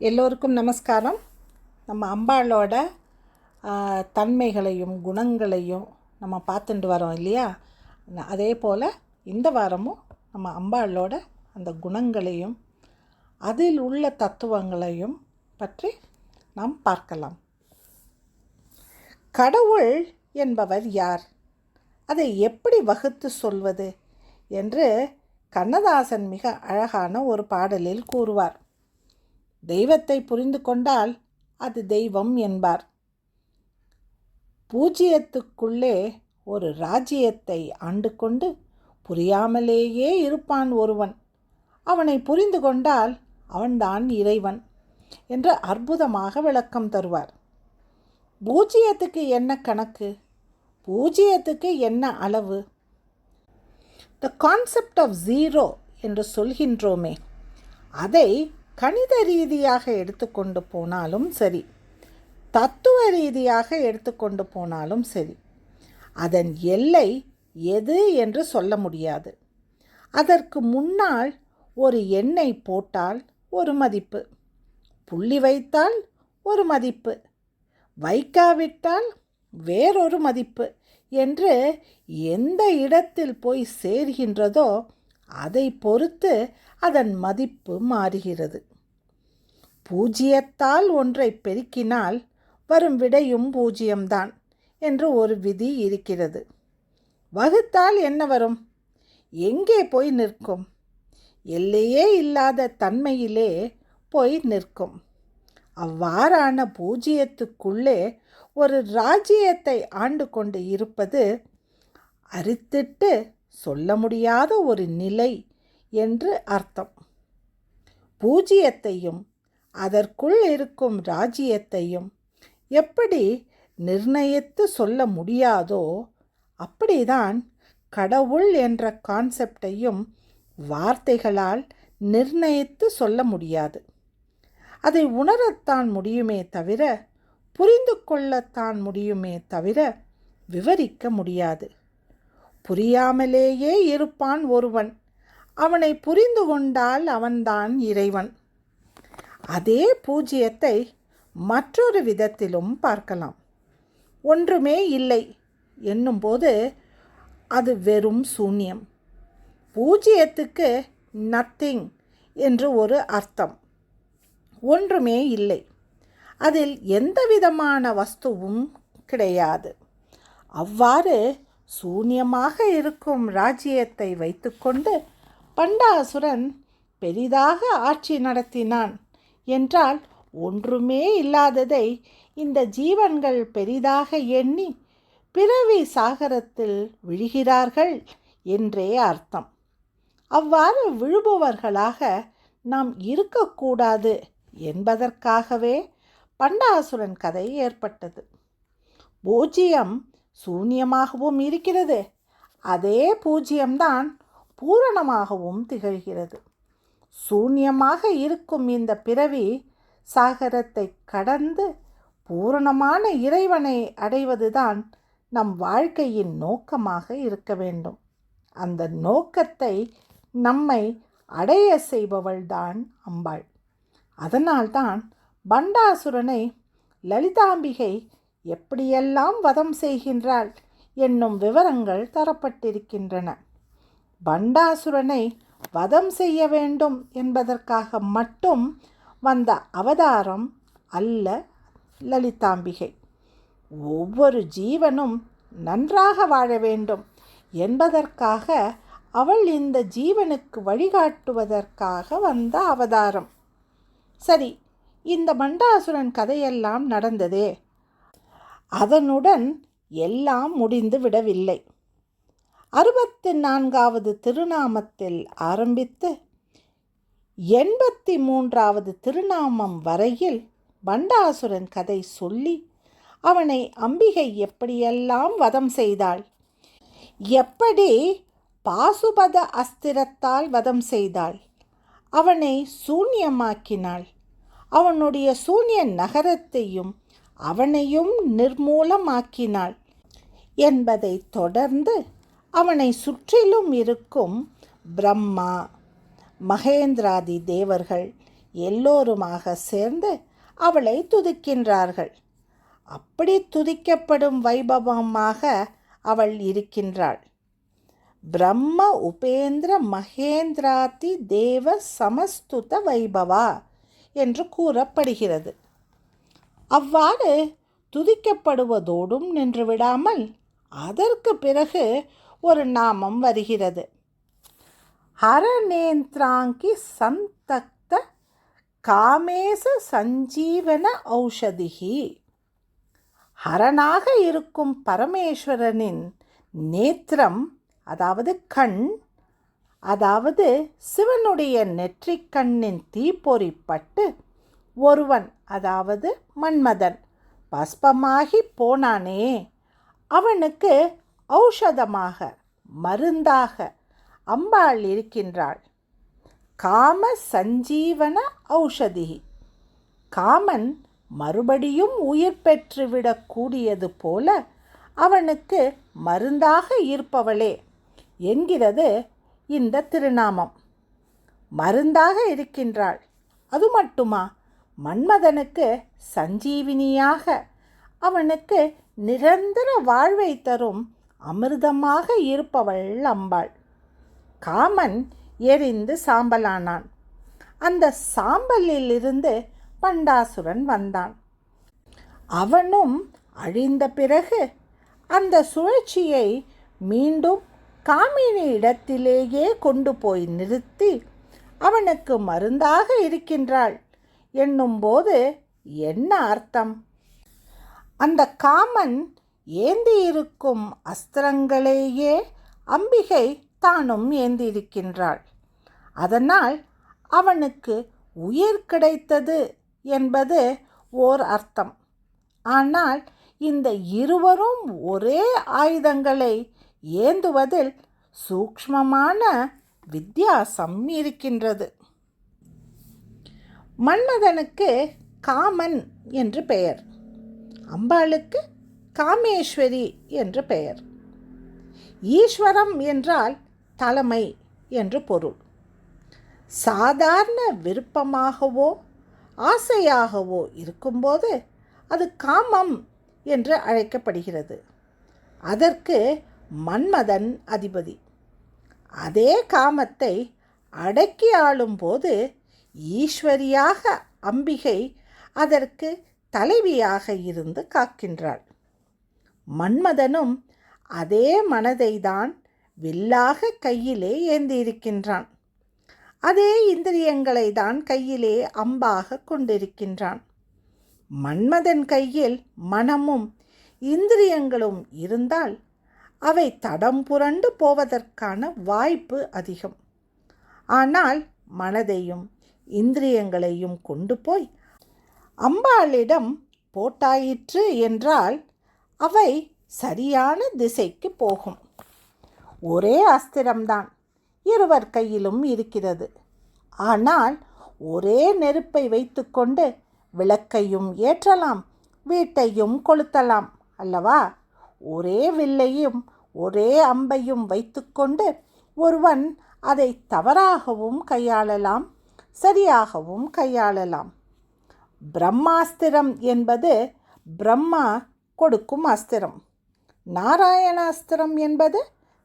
எல்லோருக்கும் நமஸ்காரம். நம்ம அம்பாளோட தன்மைகளையும் குணங்களையும் நம்ம பார்த்துட்டு வரோம் இல்லையா? அதே போல் இந்த வாரமும் நம்ம அம்பாளோட அந்த குணங்களையும் அதில் உள்ள தத்துவங்களையும் பற்றி நாம் பார்க்கலாம். கடவுள் என்பவர் யார்? அதை எப்படி வகுத்து சொல்வது? என்று கண்ணதாசன் மிக அழகான ஒரு பாடலில் கூறுவார். தெய்வத்தை புரிந்து கொண்டால் அது தெய்வம் என்பார். பூஜ்ஜியத்துக்குள்ளே ஒரு ராஜ்யத்தை ஆண்டு கொண்டு புரியாமலேயே இருப்பான் ஒருவன். அவனை புரிந்து கொண்டால் அவன்தான் இறைவன் என்று அற்புதமாக விளக்கம் தருவார். பூஜ்ஜியத்துக்கு என்ன கணக்கு? பூஜ்ஜியத்துக்கு என்ன அளவு? த கான்செப்ட் ஆஃப் ஜீரோ என்று சொல்கின்றோமே அதை கணித ரீதியாக எடுத்துக்கொண்டு போனாலும் சரி தத்துவ ரீதியாக எடுத்துக்கொண்டு போனாலும் சரி அதன் எல்லை எது என்று சொல்ல முடியாது. அதற்கு முன்னால் ஒரு எண்ணை போட்டால் ஒரு மதிப்பு புள்ளி வைத்தால் ஒரு மதிப்பு வைக்காவிட்டால் வேறொரு மதிப்பு என்று எந்த இடத்தில் போய் சேர்கின்றதோ அதை பொறுத்து அதன் மதிப்பு மாறுகிறது. பூஜ்ஜியத்தால் ஒன்றை பெருக்கினால் வரும் விடையும் பூஜ்ஜியம்தான் என்று ஒரு விதி இருக்கிறது. வகுத்தால் என்ன வரும்? எங்கே போய் நிற்கும்? எல்லையே இல்லாத தன்மையிலே போய் நிற்கும். அவ்வாறான பூஜ்ஜியத்துக்குள்ளே ஒரு ராஜ்யத்தை ஆண்டு கொண்டு இருப்பது அரித்திட்டு சொல்ல முடியாத ஒரு நிலை என்று அர்த்தம். பூஜ்ஜியத்தையும் அதற்குள் இருக்கும் ராஜ்யத்தையும் எப்படி நிர்ணயித்து சொல்ல முடியாதோ அப்படிதான் கடவுள் என்ற கான்செப்டையும் வார்த்தைகளால் நிர்ணயித்து சொல்ல முடியாது. அதை உணரத்தான் முடியுமே தவிர புரிந்து கொள்ளத்தான் முடியுமே தவிர விவரிக்க முடியாது. புரியாமலேயே இருப்பான் ஒருவன். அவனை புரிந்து கொண்டால் அவன்தான் இறைவன். அதே பூஜ்ஜியத்தை மற்றொரு விதத்திலும் பார்க்கலாம். ஒன்றுமே இல்லை என்னும்போது அது வெறும் சூன்யம். பூஜ்ஜியத்துக்கு நத்திங் என்று ஒரு அர்த்தம். ஒன்றுமே இல்லை. அதில் எந்த விதமான வஸ்துவும் கிடையாது. அவ்வாறு சூன்யமாக இருக்கும் ராஜ்யத்தை வைத்துக்கொண்டு பண்டாசுரன் பெரிதாக ஆட்சி நடத்தினான். என்றால் ஒன்றுமே இல்லாததை இந்த ஜீவன்கள் பெரிதாக எண்ணி பிறவி சாகரத்தில் விழுகிறார்கள் என்றே அர்த்தம். அவ்வாறு விழுபவர்களாக நாம் இருக்கக்கூடாது என்பதற்காகவே பண்டாசுரன் கதை ஏற்பட்டது. பூஜ்ஜியம் சூன்யமாகவும் இருக்கிறது. அதே பூஜ்ஜியம்தான் பூரணமாகவும் திகழ்கிறது. சூன்யமாக இருக்கும் இந்த பிறவி சாகரத்தை கடந்து பூரணமான இறைவனை அடைவதுதான் நம் வாழ்க்கையின் நோக்கமாக இருக்க வேண்டும். அந்த நோக்கத்தை நம்மை அடைய செய்பவள்தான் அம்பாள். அதனால்தான் பண்டாசுரனை லலிதாம்பிகை எப்படியெல்லாம் வதம் செய்கின்றாள் என்னும் விவரங்கள் தரப்பட்டிருக்கின்றன. பண்டாசுரனை வதம் செய்ய வேண்டும் என்பதற்காக மட்டும் வந்த அவதாரம் அல்ல லலிதாம்பிகை. ஒவ்வொரு ஜீவனும் நன்றாக வாழ வேண்டும் என்பதற்காக அவள் இந்த ஜீவனுக்கு வழிகாட்டுவதற்காக வந்த அவதாரம். சரி இந்த மண்டாசுரன் கதையெல்லாம் நடந்ததே. அதனுடன் எல்லாம் முடிந்து விடவில்லை. அறுபத்து நான்காவது திருநாமத்தில் ஆரம்பித்து எண்பத்தி மூன்றாவது திருநாமம் வரையில் பண்டாசுரன் கதை சொல்லி அவனை அம்பிகை எப்படியெல்லாம் வதம் செய்தாள்? எப்படி பாசுபத அஸ்திரத்தால் வதம் செய்தாள்? அவனை சூன்யமாக்கினாள். அவனுடைய சூன்ய நகரத்தையும் அவனையும் நிர்மூலமாக்கினாள் என்பதை தொடர்ந்து அவனை சுற்றிலும் இருக்கும் பிரம்மா மகேந்திராதி தேவர்கள் எல்லோருமாக சேர்ந்து அவளை துதிக்கின்றார்கள். அப்படி துதிக்கப்படும் வைபவமாக அவள் இருக்கின்றாள். பிரம்ம உபேந்திர மகேந்திராதி தேவ சமஸ்துத வைபவா என்று கூறப்படுகிறது. அவ்வாறு துதிக்கப்படுவதோடும் நின்று விடாமல் அதற்கு பிறகு ஒரு நாமம் வருகிறது. ஹரநேந்திராங்கி சந்தக்த காமேச சஞ்சீவன ஔஷதிகி ஹரனாக இருக்கும் பரமேஸ்வரனின் நேத்திரம் அதாவது கண் அதாவது சிவனுடைய நெற்றிக் கண்ணின் தீப்பொறிப்பட்டு ஒருவன் அதாவது மன்மதன் பஸ்பமாகி போனானே அவனுக்கு ஔஷதமாக மருந்தாக அம்பாள் இருக்கின்றாள். காம சஞ்சீவன ஔஷதி. காமன் மறுபடியும் உயிர் பெற்றுவிடக்கூடியது போல அவனுக்கு மருந்தாக இருப்பவளே என்கிறது இந்த திருநாமம். மருந்தாக இருக்கின்றாள். அது மட்டுமா? மன்மதனுக்கு சஞ்சீவினியாக அவனுக்கு நிரந்தர வாழ்வை தரும் அமிர்தமாக இருப்பவள் அம்பாள். காமன் எரிந்து சாம்பலானான். அந்த சாம்பலிலிருந்து பண்டாசுரன் வந்தான். அவனும் அழிந்த பிறகு அந்த சுழற்சியை மீண்டும் காமினி இடத்திலேயே கொண்டு போய் நிறுத்தி அவனுக்கு மருந்தாக இருக்கின்றாள் என்னும்போது என்ன அர்த்தம்? அந்த காமன் ஏந்தியிருக்கும் அஸ்திரங்களையே அம்பிகை தானும் ஏந்தியிருக்கின்றாள். அதனால் அவனுக்கு உயிர் கிடைத்தது என்பது ஓர் அர்த்தம். ஆனால் இந்த இருவரும் ஒரே ஆயுதங்களை ஏந்துவதில் சூக்ஷ்மமான வித்தியாசம் இருக்கின்றது. மன்மதனுக்கு காமன் என்று பெயர். அம்பாளுக்கு காமேஸ்வரி என்று பெயர். ஈஸ்வரம் என்றால் தலைமை என்று பொருள். சாதாரண விருப்பமாகவோ ஆசையாகவோ இருக்கும்போது அது காமம் என்று அழைக்கப்படுகிறது. அதற்கு மன்மதன் அதிபதி. அதே காமத்தை அடக்கி ஆளும்போது ஈஸ்வரியாக அம்பிகை அதற்கு தலைவியாக இருந்து காக்கின்றாள். மன்மதனும் அதே மனதை தான் வில்லாக கையிலே ஏந்தியிருக்கின்றான். அதே இந்திரியங்களை தான் கையிலே அம்பாக கொண்டிருக்கின்றான். மன்மதன் கையில் மனமும் இந்திரியங்களும் இருந்தால் அவை தடம் புரண்டு போவதற்கான வாய்ப்பு அதிகம். ஆனால் மனதையும் இந்திரியங்களையும் கொண்டு போய் அம்பாளிடம் போட்டாயிற்று என்றால் அவை சரியான திசைக்கு போகும். ஒரே அஸ்திரம்தான் இருவர் கையிலும் இருக்கிறது. ஆனால் ஒரே நெருப்பை வைத்துக்கொண்டு விளக்கையும் ஏற்றலாம் வீட்டையும் கொளுத்தலாம் அல்லவா? ஒரே வில்லையும் ஒரே அம்பையும் வைத்துக்கொண்டு ஒருவன் அதை தவறாகவும் கையாளலாம் சரியாகவும் கையாளலாம். பிரம்மாஸ்திரம் என்பது பிரம்மா கொடுக்கும் அஸ்திரம். நாராயணாஸ்திரம் என்பது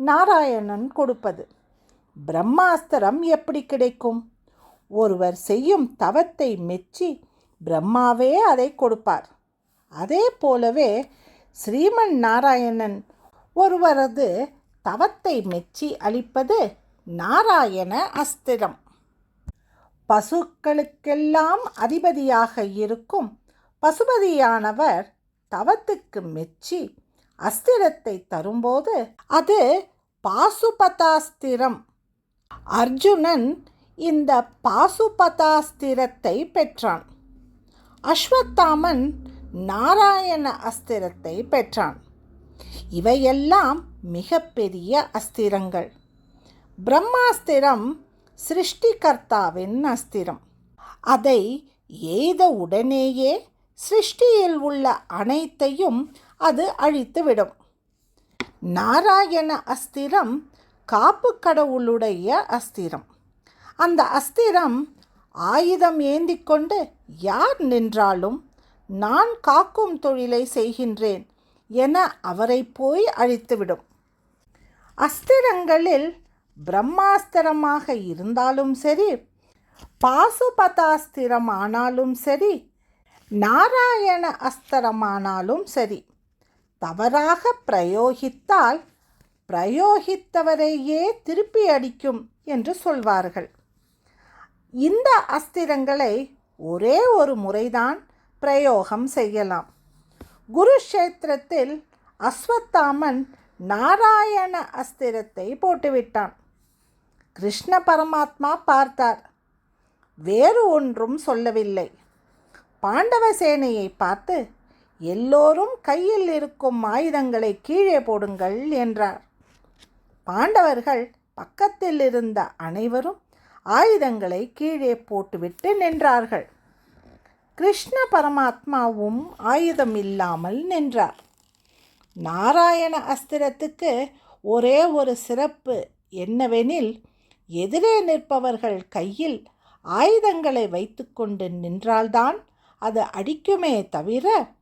நாராயணன் கொடுப்பது. பிரம்மாஸ்திரம் எப்படி கிடைக்கும்? ஒருவர் செய்யும் தவத்தை மெச்சி பிரம்மாவே அதை கொடுப்பார். அதே போலவே ஸ்ரீமன் நாராயணன் ஒருவரது தவத்தை மெச்சி அளிப்பது நாராயண அஸ்திரம். பசுக்களுக்கெல்லாம் அதிபதியாக இருக்கும் பசுபதியானவர் தவத்துக்கு மெச்சி அஸ்திரத்தை தரும்போது அது பாசுபதாஸ்திரம். அர்ஜுனன் இந்த பாசுபதாஸ்திரத்தை பெற்றான். அஸ்வத்தாமன் நாராயண அஸ்திரத்தை பெற்றான். இவையெல்லாம் மிகப்பெரிய அஸ்திரங்கள். பிரம்மாஸ்திரம் சிருஷ்டிகர்த்தாவின் அஸ்திரம். அதை எய்த உடனேயே சிருஷ்டியில் உள்ள அனைத்தையும் அது அழித்துவிடும். நாராயண அஸ்திரம் காப்பு கடவுளுடைய அஸ்திரம். அந்த அஸ்திரம் ஆயுதம் ஏந்தி கொண்டு யார் நின்றாலும் நான் காக்கும் தொழிலை செய்கின்றேன் என அவரை போய் அழித்துவிடும். அஸ்திரங்களில் பிரம்மாஸ்திரமாக இருந்தாலும் சரி பாசுபதாஸ்திரம் ஆனாலும் சரி நாராயண அஸ்திரமானாலும் சரி. தவறாக பிரயோகித்தால் பிரயோகித்தவரையே திருப்பி அடிக்கும் என்று சொல்வார்கள். இந்த அஸ்திரங்களை ஒரே ஒரு முறைதான் பிரயோகம் செய்யலாம். குருஷேத்திரத்தில் அஸ்வத்தாமன் நாராயண அஸ்திரத்தை போட்டுவிட்டான். கிருஷ்ண பரமாத்மா பார்த்தார். வேறு ஒன்றும் சொல்லவில்லை. பாண்டவ சேனையை பார்த்து எல்லோரும் கையில் இருக்கும் ஆயுதங்களை கீழே போடுங்கள் என்றார். பாண்டவர்கள் பக்கத்தில் இருந்த அனைவரும் ஆயுதங்களை கீழே போட்டுவிட்டு நின்றார்கள். கிருஷ்ண பரமாத்மாவும் ஆயுதம் இல்லாமல் நின்றார். நாராயண அஸ்திரத்துக்கு ஒரே ஒரு சிறப்பு என்னவெனில் எதிரே நிற்பவர்கள் கையில் ஆயுதங்களை வைத்துக்கொண்டு நின்றால்தான் அது அடிக்குமே தவிர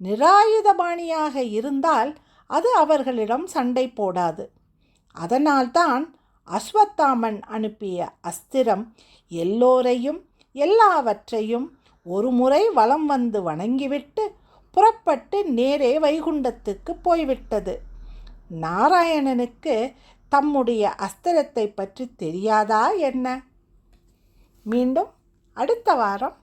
நிராயுதபாணியாக இருந்தால் அது அவர்களிடம் சண்டை போடாது. அதனால்தான் அஸ்வத்தாமன் அனுப்பிய அஸ்திரம் எல்லோரையும் எல்லாவற்றையும் ஒரு முறை வலம் வந்து வணங்கிவிட்டு புறப்பட்டு நேரே வைகுண்டத்துக்கு போய்விட்டது. நாராயணனுக்கு தம்முடைய அஸ்திரத்தை பற்றி தெரியாதா என்ன? மீண்டும் அடுத்த வாரம்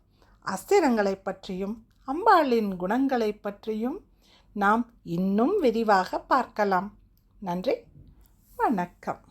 அஸ்திரங்களை பற்றியும் அம்பாளின் குணங்களை பற்றியும் நாம் இன்னும் விரிவாக பார்க்கலாம். நன்றி. வணக்கம்.